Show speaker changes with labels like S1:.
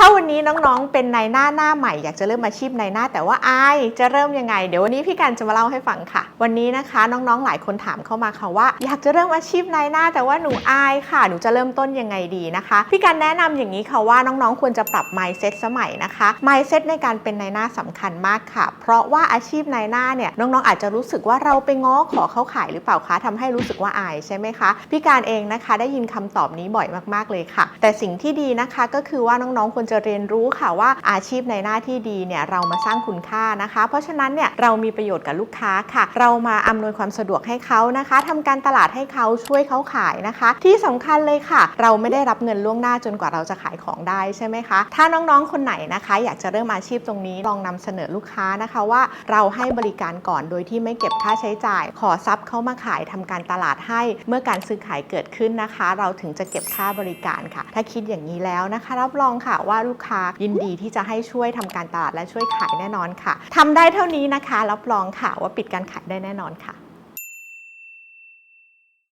S1: ถ้าวันนี้น้องๆ เป็นนายหน้าหน้าใหม่อยากจะเริ่มอาชีพนายหน้า แต่ว่าอายจะเริ่มยังไง เดี๋ยววันนี้พี่การจะมาเล่าให้ฟังค่ะ วันนี้นะคะน้องๆ หลายคนถามเข้ามาค่ะว่า อยากจะเริ่มอาชีพนายหน้า แต่ว่าหนูอายค่ะ หนูจะเริ่มต้นยังไงดีนะคะ พี่การแนะนำอย่างนี้ค่ะว่าน้องๆ ควรจะปรับ mindset สมัยนะคะ mindset ในการเป็นนายหน้าสำคัญมากค่ะ เพราะว่าอาชีพนายหน้าเนี่ยน้องๆ อาจจะรู้สึกว่าเราไปง้อขอเขาขายหรือเปล่าคะทำให้รู้สึกว่าอายใช่ไหมคะ พี่การเองนะคะได้ยินคำตอบนี้บ่อยมากๆเลยค่ะ แต่สิ่งที่ดีนะคะก็คือว่าน้องๆควรจะเรียนรู้ค่ะว่าอาชีพในหน้าที่ดีเนี่ยเรามาสร้างคุณค่านะคะ เพราะฉะนั้นเนี่ยเรามีประโยชน์กับลูกค้าค่ะ เรามาอำนวยความสะดวกให้เขานะคะทำการตลาดให้เขาช่วยเขาขายนะคะ ที่สำคัญเลยค่ะ เราไม่ได้รับเงินล่วงหน้าจนกว่าเราจะขายของได้ใช่ไหมคะ ถ้าน้องๆคนไหนนะคะ อยากจะเริ่มอาชีพตรงนี้ลองนำเสนอลูกค้านะคะว่าเราให้บริการก่อนโดยที่ไม่เก็บค่าใช้จ่าย ขอซับเข้ามาขายทำการตลาดให้ เมื่อการซื้อขายเกิดขึ้นนะคะ เราถึงจะเก็บค่าบริการค่ะ ถ้าคิดอย่างนี้แล้วนะคะ รับรองค่ะว่าลูกค้ายินดีที่จะให้ช่วยทำการตลาดและช่วยขายแน่นอนค่ะทำได้เท่านี้นะคะ รับรองค่ะว่าปิดการขายได้แน่นอนค่ะ